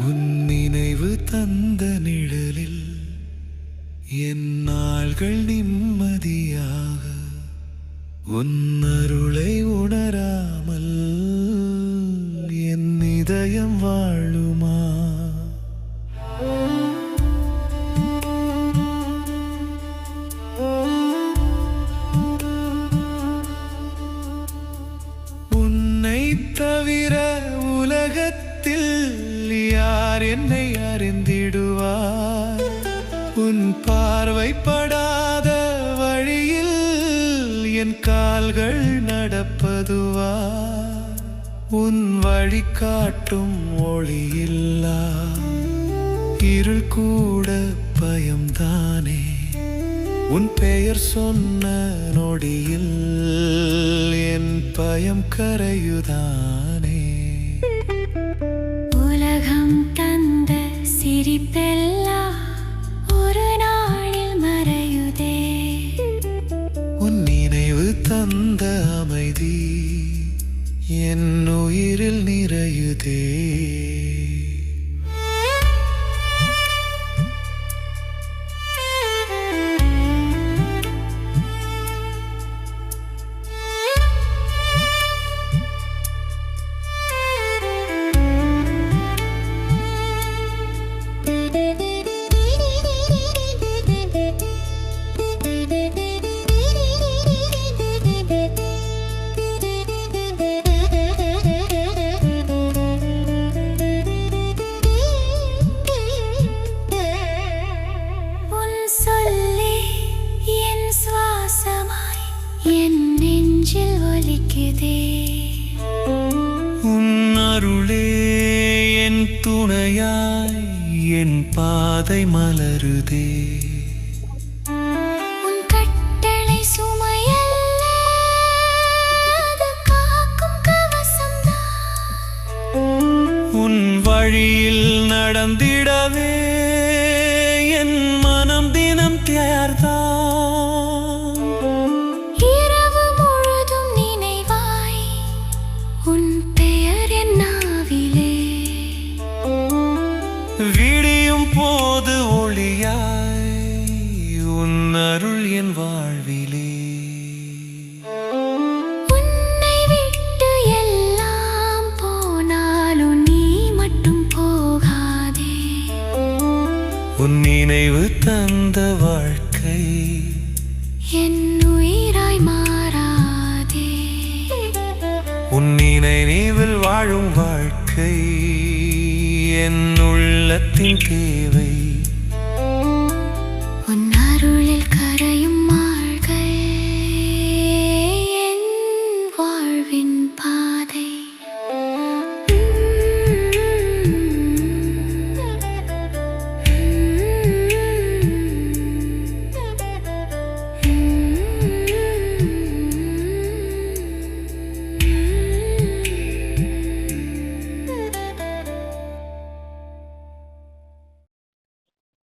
உன் நினைவு தந்த நிழலில் என் நாள்கள் நிம்மதியாக உன் அருளை உணராமல் என் இதயம் வாழுமா? உன்னை தவிர யார் என்னை அறிந்திடுவார்? உன் பார்வைப்படாத வழியில் என் கால்கள் நடப்பதுவா? உன் வழி காட்டும் ஒளியில்லா? இருள் கூட பயம்தானே? உன் பெயர் சொன்ன நொடியில் என் பயம் கரையுதான்? சிரிப்பெல்லாம் ஒரு நாளில் மறையுதே. உன் நினைவு தந்த அமைதி என் உயிரில் நிறையுதே. ஒலிக்குதே உன் அருளே என் துணையாய் என் பாதை மலருதே. உன் வழியில் நடந்திடவே என் வாழ்விலே. உன்னை விட்டு எல்லாம் போனாலும் நீ மட்டும் போகாதே. உன் நினைவு தந்த வாழ்க்கை. என் உயிராய் மாறாதே. உன் நினைவில் வாழும் வாழ்க்கை. என் உள்ளத்தின் தேவை.